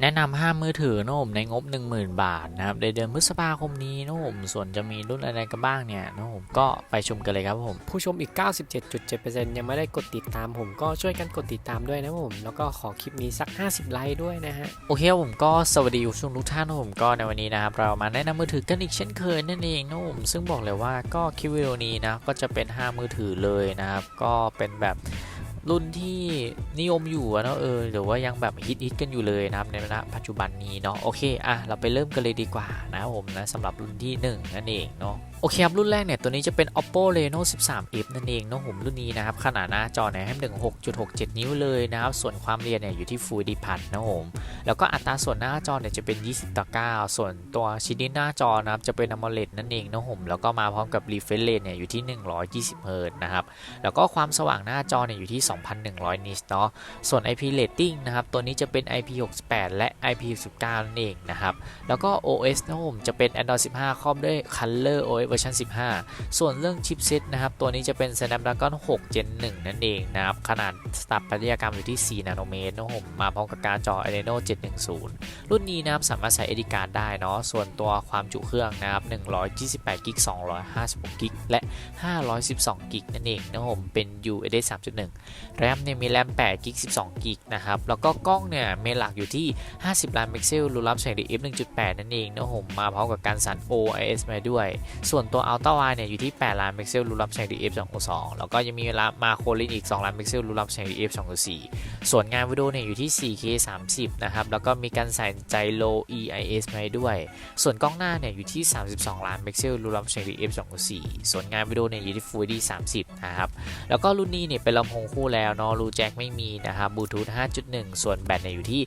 แนะนำห้ามือถือนะผมในงบ 10,000 บาทนะครับในเดือนพฤษภาคมนี้นะผมส่วนจะมีรุ่นอะไรกันบ้างเนี่ยนะผมก็ไปชมกันเลยครับผม ผู้ชมอีก 97.7%ยังไม่ได้กดติดตามผมก็ช่วยกันกดติดตามด้วยนะผม แล้วก็ขอคลิปนี้สัก 50 ไลค์ด้วยนะฮะ โอเคครับผมก็สวัสดีผู้ชมทุกท่านนะผมก็ในวันนี้นะครับเรามาแนะนำมือถือกันอีกเช่นเคยนั่นเองนะผมซึ่งบอกเลยว่าก็คลิปวิดีโอนี้นะก็จะเป็น5มือถือเลยนะครับก็เป็นแบบ รุ่นที่นิยมอยู่เนาะเออหรือว่ายังแบบฮิตฮิตกันอยู่เลยนะครับในณปัจจุบันนี้เนาะโอเคอะเราไปเริ่มกันเลยดีกว่านะผมนะสำหรับรุ่นที่หนึ่งนั่นเองเนาะโอเคครับรุ่นแรกเนี่ยตัวนี้จะเป็น oppo reno 13 f นั่นเองเนาะผมรุ่นนี้นะครับขนาดหน้าจอเนี่ยให้ถึง6.67 นิ้วเลยนะครับส่วนความเรียนเนี่ยอยู่ที่ Full HD Plus นะผมแล้วก็อัตราส่วนหน้าจอเนี่ยจะเป็น 20ต่อ9ส่วนตัวชิ้นนี้หน้าจอนะครับจะเป็น AMOLED นั่นเองนะผมแล้วก็มาพร้อมกับ refresh rate เนี่ยอยู่ที่ 120 Hz นะครับแล้วก็ความสว่างหน้าจอเนี่ยอยู่ที่2,100 นิตเนาะ ส่วน IP rating นะครับ ตัวนี้จะเป็น IP68 และ IP19 นั่นเองนะครับ แล้วก็ OS นะผมจะเป็น Android 15 ครอบด้วย Color OS เวอร์ชัน15 ส่วนเรื่องชิปเซตนะครับ ตัวนี้จะเป็น Snapdragon 6 Gen 1 นั่นเองนะครับ ขนาดสตับปฏิยกรรมอยู่ที่ 4 นาโนเมตรนะผมมาพร้อมกับการจอ Adreno 710 รุ่นนี้นะครับสามารถใช้ SD card ได้เนาะ ส่วนตัวความจุเครื่องนะครับ128กิก256กิกและ 512กิกนั่นเองนะผมเป็น USD 3.1แรมเนี่ยมีแรม8กิก12กิกนะครับ แล้วก็กล้องเนี่ยเมนหลักอยู่ที่ 50 ล้านพิกเซลรูรับแสง DF 1.8 นั่นเองนะผมมาพร้อมกับการสั่น OIS มาด้วย ส่วนตัว Ultra Wide เนี่ยอยู่ที่ 8 ล้านพิกเซลรูรับแสง DF 2.2 แล้วก็ยังมีมาโคลินอีก 2 ล้านพิกเซลรูรับแสง DF 2.4 ส่วนงานวิดีโอเนี่ยอยู่ที่ 4K 30 นะครับ แล้วก็มีการใส่ใจโล EIS มาด้วย ส่วนกล้องหน้าเนี่ยอยู่ที่ 32 ล้านพิกเซลรูรับแสง DF 2.4 ส่วนงานวิดีโอเนี่ยอยู่ที่ Full HD 30 นะครับ แล้วก็รุ่นนี้เนี่ยเป็นลำโพงคู่แล้วเนาะรูแจ็คไม่มีนะครับบลูทูธ5.1 ส่วนแบตเนี่ยอยู่ที่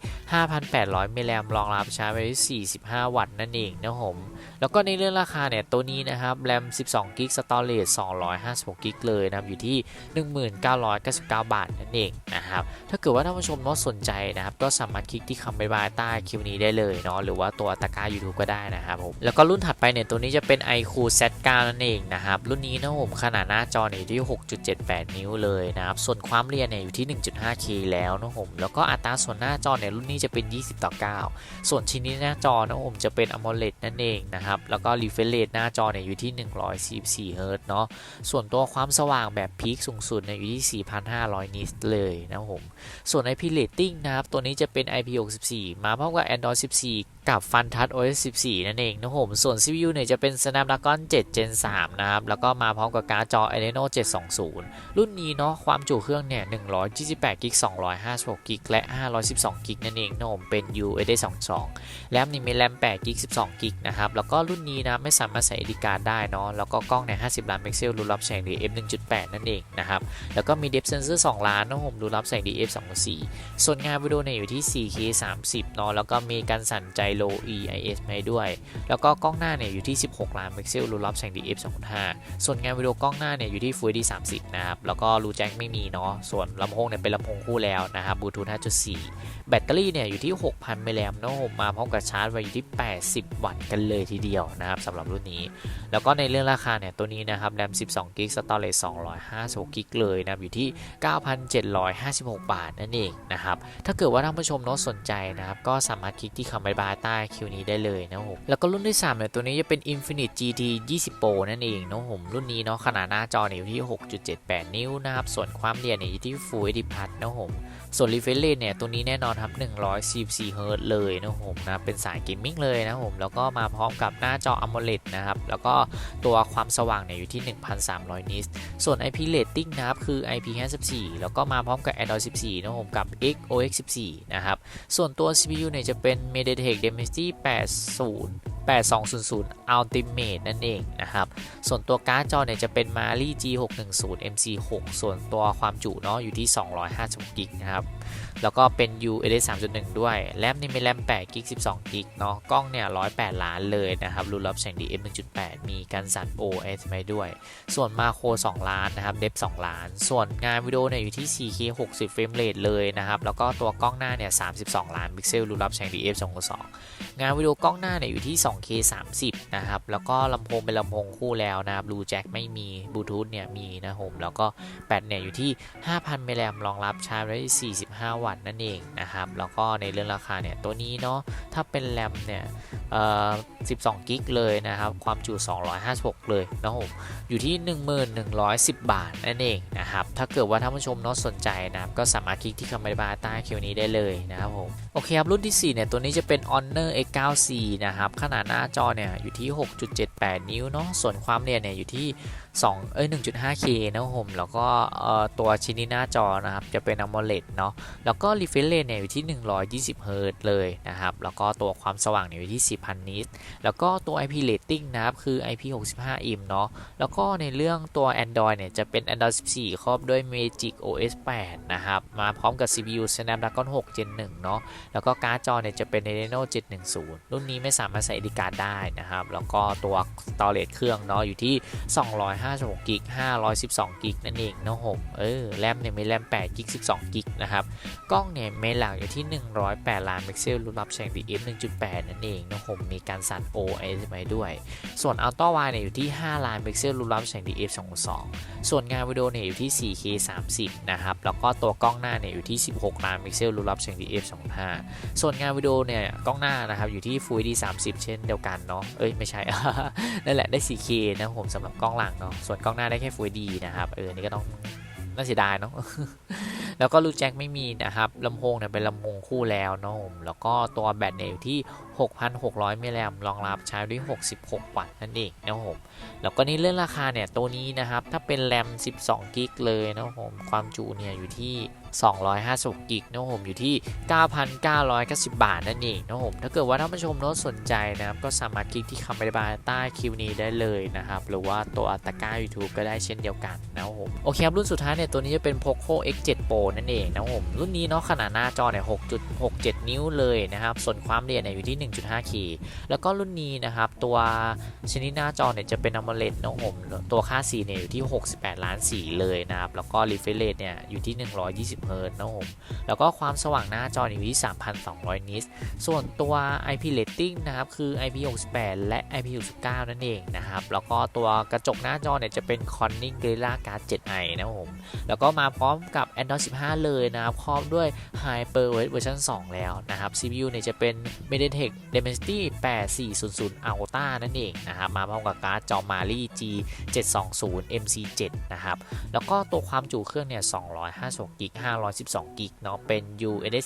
5,800มิลลิแอมรองรับชาร์จไวที่45 วัตต์นั่นเองนะผมแล้วก็ในเรื่องราคาเนี่ยตัวนี้นะครับแรม12กิกสตอเรจ256กิกเลยนะครับอยู่ที่ 1999 บาทนั่นเองนะครับถ้าเกิดว่าท่านผู้ชมเนาะสนใจนะครับก็สามารถคลิกที่คำบายบายใต้คลิปนี้ได้เลยเนาะหรือว่าตัวตะกร้า YouTube ก็ได้นะครับผมแล้วก็รุ่นถัดไปเนี่ยตัวนี้จะเป็น iQ Z9 นั่นเองนะครับรุ่นนี้นะผมขนาดหน้าจอเนี่ยอยู่ที่ 6.78 นิ้วเลยนะครับส่วนความเรียนเนี่ยอยู่ที่ 1.5K แล้วนะผมแล้วก็อัตราส่วนหน้าจอเนี่ยรุ่นนี้จะเป็น 20ต่อ9ส่วนชิ้นนี้หน้าจอนะผมจะเป็น AMOLED นั่นเองนะครับแล้วก็ refresh rate หน้าจอเนี่ยอยู่ที่ 144 Hz เนาะส่วนตัวความสว่างแบบพีคสูงสุดเนี่ยอยู่ที่ 4,500 นิตเลยนะผมส่วน IP rating นะครับตัวนี้จะเป็น IP64 มาพร้อมกับ Android 14กับ FunTouch OS 14 นั่นเองนะผม ส่วน CPU เนี่ยจะเป็น Snapdragon 7 Gen 3 นะครับ แล้วก็มาพร้อมกับการ์ดจอ Adreno 720 รุ่นนี้เนาะ ความจุเครื่องเนี่ย128 g b 256 g b และ512 g b นั่นเองนะผมเป็น USD 22 แรมนี่มีแรม8 g b 12 g b นะครับ แล้วก็รุ่นนี้นะไม่สามารถใส่ SD card ได้เนาะ แล้วก็กล้องเนี่ย50 ล้านพิกเซลรูรับแสง DF 1.8 นั่นเองนะครับ แล้วก็มี depth sensor 2ล้านนะผมรูรับแสง DF 2.4ส่วนงานวิดีโอเนี่ยอยู่ที่ 4K 30เนาะ แล้วก็มีการสั่นใจโล EIS มาด้วย แล้วก็กล้องหน้าเนี่ยอยู่ที่ 16 ล้านพิกเซลรูรับแสง DF 2.5ส่วนงานวิดีโอ กล้องหน้าเนี่ยอยู่ที่ Full HD 30นะครับ แล้วก็รูแจ็คไม่มีเนาะส่วนลำโพงเนี่ยเป็นลำโพงคู่แล้วนะครับบลูทูธ5.4 แบตเตอรี่เนี่ยอยู่ที่ 6,000มิลลิแอมป์นะผมมาพร้อมกับชาร์จไว้อยู่ที่ 80 วัตต์กันเลยทีเดียวนะครับสำหรับรุ่นนี้ แล้วก็ในเรื่องราคาเนี่ยตัวนี้นะครับแรม 12 g b สตอเรจ256 g b เลยนะครับอยู่ที่ 9,756 บาทนั่นเองนะครับถ้าเกิดว่าท่านผู้ชมเนาะสนใจนะครับก็สามารถคลิกที่คำบายบายใต้คิวนี้ได้เลยนะผมแล้วก็รุ่นที่3เนี่ยตัวนี้จะเป็น Infinite GT 20 Pro นั่นเองนะผมรุ่นนี้เนาะขนาดหน้าจอเนี่ยอยู่ที่ 6.78 นิ้วนะครับส่วนความเรียนเนี่ย อยู่ที่ Full HD Plus นะผม ส่วน refresh rate เนี่ย ตัวนี้แน่นอนครับ144 Hz เลยนะผมนะ เป็นสายเกมมิ่งเลยนะผม แล้วก็มาพร้อมกับหน้าจอ AMOLED นะครับ แล้วก็ตัวความสว่างเนี่ย อยู่ที่ 1,300 นิตส่วน IP rating นะครับคือ IP54 แล้วก็มาพร้อมกับ Android 14นะผมกับ XOX 14 นะครับ ส่วนตัว CPU เนี่ยจะเป็น MediaTek Dimensity 80 8200 Ultimate นั่นเองนะครับ ส่วนตัวการ์ดจอเนี่ยจะเป็น Mali G610 MC6 ส่วนตัวความจุเนาะอยู่ที่ 256 g b นะครับ แล้วก็เป็น USD 3.1 ด้วย แรมนี่มีแรม8 g b 12 g b เนาะ กล้องเนี่ย 108 ล้านเลยนะครับ รูรับแสง DF 1.8 มีการสั่น OS มาด้วย ส่วนมาโคร 2 ล้านนะครับ เดฟ2 ล้าน ส่วนงานวิดีโอเนี่ยอยู่ที่ 4K 60เฟรมเรทเลยนะครับ แล้วก็ตัวกล้องหน้าเนี่ย 32 ล้านพิกเซล รูรับแสง DF 2.2 งานวิดีโอกล้องหน้าเนี่ยอยู่ที่ 2K 30นะครับ แล้วก็ลำโพงเป็นลำโพงคู่แล้วนะครับบลูแจ็คไม่มีบลูทูธเนี่ยมีนะผมแล้วก็แบตเนี่ยอยู่ที่ 5,000มิลลิแอมรองรับชาร์จได้ 45 วัตต์นั่นเองนะครับ แล้วก็ในเรื่องราคาเนี่ยตัวนี้เนาะถ้าเป็นแรมเนี่ยเอ่อ12 กิกเลยนะครับ ความจุ 256 เลยนะครับผมอยู่ที่ 1110 บาทนั่นเองนะครับ ถ้าเกิดว่าท่านผู้ชมเนาะสนใจนะครับ ก็สามารถคลิกที่คำอธิบายใต้คิวนี้ได้เลยนะครับผมโอเคครับรุ่นที่ 4 เนี่ย ตัวนี้จะเป็น Honor X94 นะครับ ขนาดหน้าจอเนี่ยอยู่ที่ 6.78 นิ้วเนาะส่วนความเรียนเนี่ยอยู่ที่ 2เอ้ย 1.5K นะผมแล้วก็ตัวชิ้นนี้หน้าจอนะครับ จะเป็น AMOLED เนาะแล้วก็ refresh rate เนี่ยอยู่ที่ 120 Hz เลยนะครับ แล้วก็ตัวความสว่างเนี่ยอยู่ที่ 4,000 นิตแล้วก็ตัว IP rating นะครับ คือ IP65 IM เนาะแล้วก็ในเรื่องตัว Android เนี่ย จะเป็น Android 14 ครอบด้วย Magic OS 8 นะครับ มาพร้อมกับ CPU Snapdragon 6 Gen 1 เนาะแล้วก็การ์ดจอเนี่ย จะเป็น Adreno 710 รุ่นนี้ไม่สามารถใส่ SD card ได้นะครับ แล้วก็ตัว storage เครื่องเนาะอยู่ที่ 250 256กิก512กิกนั่นเองนะผมเออแรมเนี่ยมีแรม8กิก12กิกนะครับ กล้องเนี่ยเมนหลักอยู่ที่ 108 ล้านพิกเซลรุ่นรับแสง DF 1.8 นั่นเองนะผมมีการสั่น OIS ไปด้วย ส่วนอัลตัววายเนี่ยอยู่ที่ 5 ล้านพิกเซลรุ่นรับแสง DF 2.2 ส่วนงานวิดีโอเนี่ยอยู่ที่ 4K 30 นะครับ แล้วก็ตัวกล้องหน้าเนี่ยอยู่ที่ 16 ล้านพิกเซลรูรับแสง DF 2.5 ส่วนงานวิดีโอเนี่ยกล้องหน้านะครับอยู่ที่ Full HD 30 เช่นเดียวกันเนาะ เอ้ยไม่ใช่ นั่นแหละได้ 4K นะครับผมสำหรับกล้องหลังเนาะ ส่วนกล้องหน้าได้แค่ Full HD นะครับ เออนี่ก็ต้องน่าเสียดายเนาะ แล้วก็ลูแจ็คไม่มีนะครับลำโพงเนี่ยเป็นลำโพงคู่แล้วเนาะผมแล้วก็ตัวแบตเนี่ยอยู่ที่ 6,600มิลลิแอมรองรับใช้ด้วย 66 วัตต์นั่นเองนะครับผมแล้วก็นี่เรื่องราคาเนี่ยตัวนี้นะครับถ้าเป็นแรม 12 กิกเลยนะครับผมความจุเนี่ยอยู่ที่256กิกนะผมอยู่ที่ 9,990 บาทนั่นเองนะผมถ้าเกิดว่าท่านผู้ชมโน้ตสนใจนะครับก็สามารถคลิกที่คำอธิบายใต้คลิปนี้ได้เลยนะครับ หรือว่าตัวอัตรา YouTube ก็ได้เช่นเดียวกันนะผมโอเคครับ รุ่นสุดท้ายเนี่ยตัวนี้จะเป็น Poco X7 Pro นั่นเองนะผมรุ่นนี้เนาะขนาดหน้าจอเนี่ย 6.67 นิ้วเลยนะครับ ส่วนความละเอียดเนี่ยอยู่ที่ 1.5K แล้วก็รุ่นนี้นะครับตัวชนิดหน้าจอเนี่ยจะเป็น AMOLED นะผมตัวค่าสีเนี่ยอยู่ที่ 68 ล้านสีเลยนะครับแล้วก็ refresh rate เนี่ยอยู่ที่ 120 Hz นะครับผมแล้วก็ความสว่างหน้าจออยู่ที่ 3,200 นิตส่วนตัว IP rating นะครับคือ IP68 และ IP69 นั่นเองนะครับ แล้วก็ตัวกระจกหน้าจอเนี่ยจะเป็น Corning Gorilla Glass 7i นะครับผมแล้วก็มาพร้อมกับ Android 15 เลยนะครับครอบด้วย HyperOS เวอร์ชัน2 แล้วนะครับ CPU เนี่ยจะเป็น MediaTek Dimensity 8400 Ultra นั่นเองนะครับมาพร้อมกับการ์ดจอ Mali G 720 MC7 นะครับแล้วก็ตัวความจุเครื่องเนี่ย256กิก512 กิกเนาะเป็น USS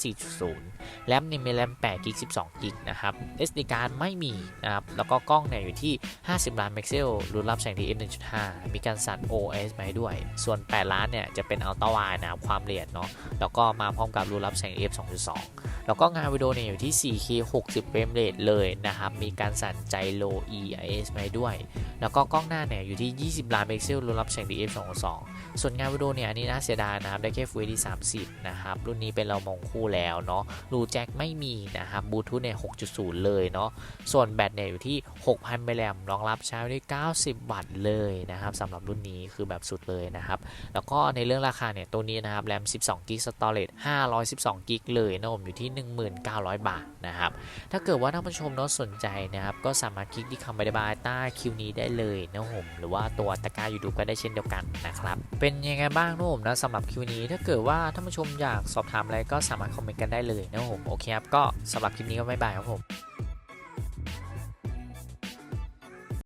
4.0แรมเนี่ยมีแรม8กิก12กิกนะครับ SD card ไม่มีนะครับ แล้วก็กล้องเนี่ยอยู่ที่ 50 ล้านเพิกเซลรุ่นรับแสงที่ f 1.5 มีการสั่น OIS มาให้ด้วย ส่วน 8 ล้านเนี่ยจะเป็น Ultra Wide นะครับความละเอียดเนาะ แล้วก็มาพร้อมกับรุ่นรับแสง f 2.2 แล้วก็งานวิดีโอเนี่ยอยู่ที่ 4K 60 เฟรมเรทเลยนะครับ มีการสั่นใจโล EIS มาให้ด้วย แล้วก็กล้องหน้าเนี่ยอยู่ที่ 20 ล้านเพิกเซลรุ่นรับแสงที่ f 2.2 ส่วนงานวิดีโอเนี่ยอันนี้น่าเสียดายนะครับได้แค่ Full HD 30 นะครับรุ่นนี้เป็นเรามองคู่แล้วเนาะรูแจ็คไม่มีนะครับบลูทูธเนี่ย 6.0 เลยเนาะ ส่วนแบตเนี่ยอยู่ที่ 6,000 มิลลิแอมรองรับใช้ได้ 90 วัตต์เลยนะครับสำหรับรุ่นนี้คือแบบสุดเลยนะครับ แล้วก็ในเรื่องราคาเนี่ย ตัวนี้นะครับแรม 12 กิก storage 512 กิกเลยนะผมอยู่ที่ 1900 บาทนะครับ ถ้าเกิดว่าท่านผู้ชมเนาะสนใจนะครับ ก็สามารถคลิกที่คำอธิบายใต้คิวนี้ได้เลยนะผมหรือว่าตัวตะกร้า YouTube ก็ได้เช่นเดียวกันนะครับ เป็นยังไงบ้างนะผมนะสำหรับคิวนี้ถ้าเกิดว่าท่านผู้ชมอยากสอบถามอะไรก็สามารถคอมเมนต์กันได้เลยนะผมโอเคครับก็สำหรับคลิปนี้ก็บ๊ายบายครับผม